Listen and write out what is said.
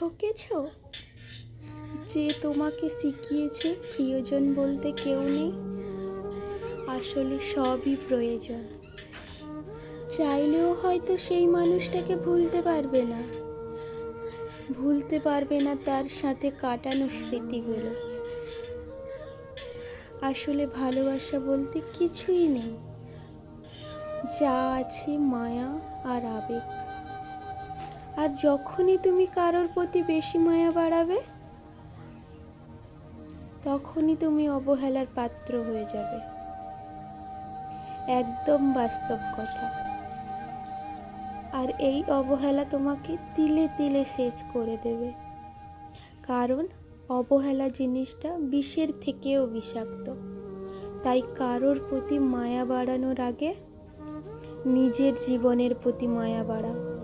ঠকেছ? যে তোমাকে শিখিয়েছে প্রিয়জন বলতে কেউ নেই। আসলে সবই প্রয়োজন। চাইলেও হয়তো সেই মানুষটাকে ভুলতে পারবে না। ভুলতে পারবে না তার সাথে কাটানো স্মৃতিগুলো। আসলে ভালোবাসা বলতে কিছুই নেই। যা আছে মায়া আর আবেগ। আর যখনই তুমি কারোর প্রতি বেশি মায়া বাড়াবে, তখনই তুমি অবহেলার পাত্র হয়ে যাবে। একদম বাস্তব কথা। আর এই অবহেলা তোমাকে তিলে তিলে শেষ করে দেবে। কারণ অবহেলা জিনিসটা বিষের থেকেও বিষাক্ত। তাই কারোর প্রতি মায়া বাড়ানোর আগে নিজের জীবনের প্রতি মায়া বাড়াও।